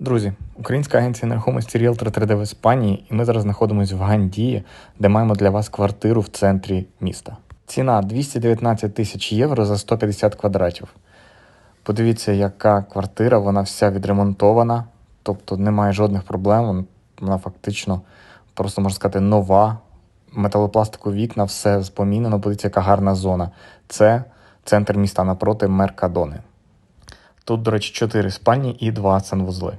Друзі, українська агенція нерухомості Realtor 3D в Іспанії, і ми зараз знаходимося в Гандії, де маємо для вас квартиру в центрі міста. Ціна 219 тисяч євро за 150 квадратів. Подивіться, яка квартира, вона вся відремонтована, тобто немає жодних проблем. Вона фактично, просто можна сказати, нова. Металопластикові вікна, все спомінено. Подивіться, яка гарна зона. Це центр міста напроти Меркадони. Тут, до речі, 4 спальні і 2 санвузли.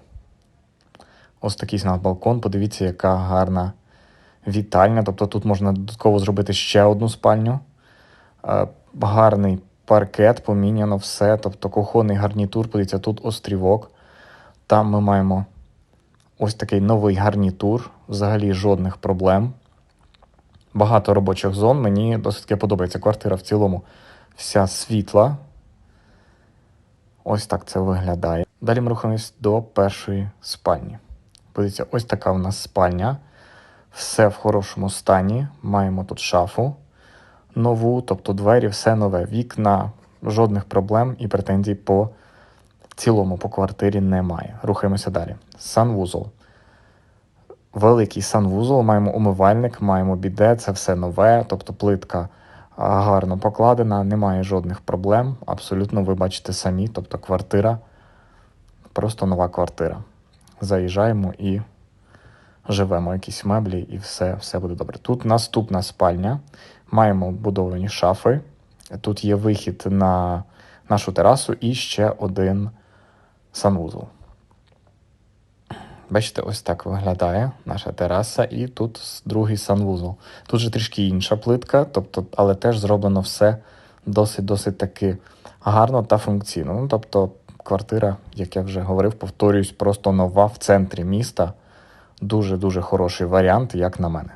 Ось такий нас балкон. Подивіться, яка гарна вітальня. Тобто тут можна додатково зробити ще одну спальню. Е, Гарний паркет, поміняно все. Тобто кухонний гарнітур. Подивіться, тут острівок. Там ми маємо ось такий новий гарнітур. Взагалі жодних проблем. Багато робочих зон. Мені досить таки подобається. Квартира в цілому вся світла. Ось так це виглядає. Далі ми рухаємось до першої спальні. Подивіться, ось така у нас спальня. Все в хорошому стані. Маємо тут шафу нову, тобто двері, все нове. Вікна, жодних проблем і претензій по цілому по квартирі немає. Рухаємося далі. Санвузол. Великий санвузол, маємо умивальник, маємо біде, це все нове, тобто плитка гарно покладена, немає жодних проблем. Абсолютно ви бачите самі, тобто квартира, просто нова квартира. Заїжджаємо і живемо якісь меблі, і все, все буде добре. Тут наступна спальня. Маємо будовані шафи. Тут є вихід на нашу терасу і ще один санвузол. Бачите, ось так виглядає наша тераса, і тут другий санвузол. Тут же трішки інша плитка, тобто, але теж зроблено все досить-досить таки гарно та функційно. Ну, тобто, квартира, як я вже говорив, повторююсь, просто нова в центрі міста. Дуже-дуже хороший варіант, як на мене.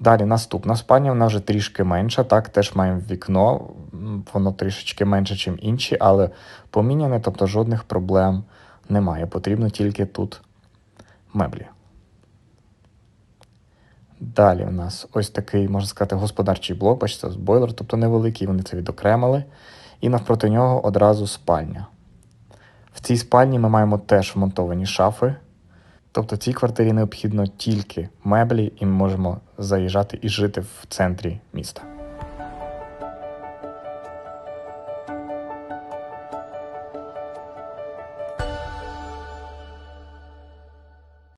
Далі наступна спальня, вона вже трішки менша. Так, теж маємо вікно, воно трішечки менше, ніж інші, але поміняне, тобто жодних проблем немає. Потрібно тільки тут меблі. Далі у нас ось такий, можна сказати, господарчий блок, бачите, бойлер, тобто невеликий, вони це відокремили. І навпроти нього одразу спальня. В цій спальні ми маємо теж вмонтовані шафи. Тобто цій квартирі необхідно тільки меблі, і ми можемо заїжджати і жити в центрі міста.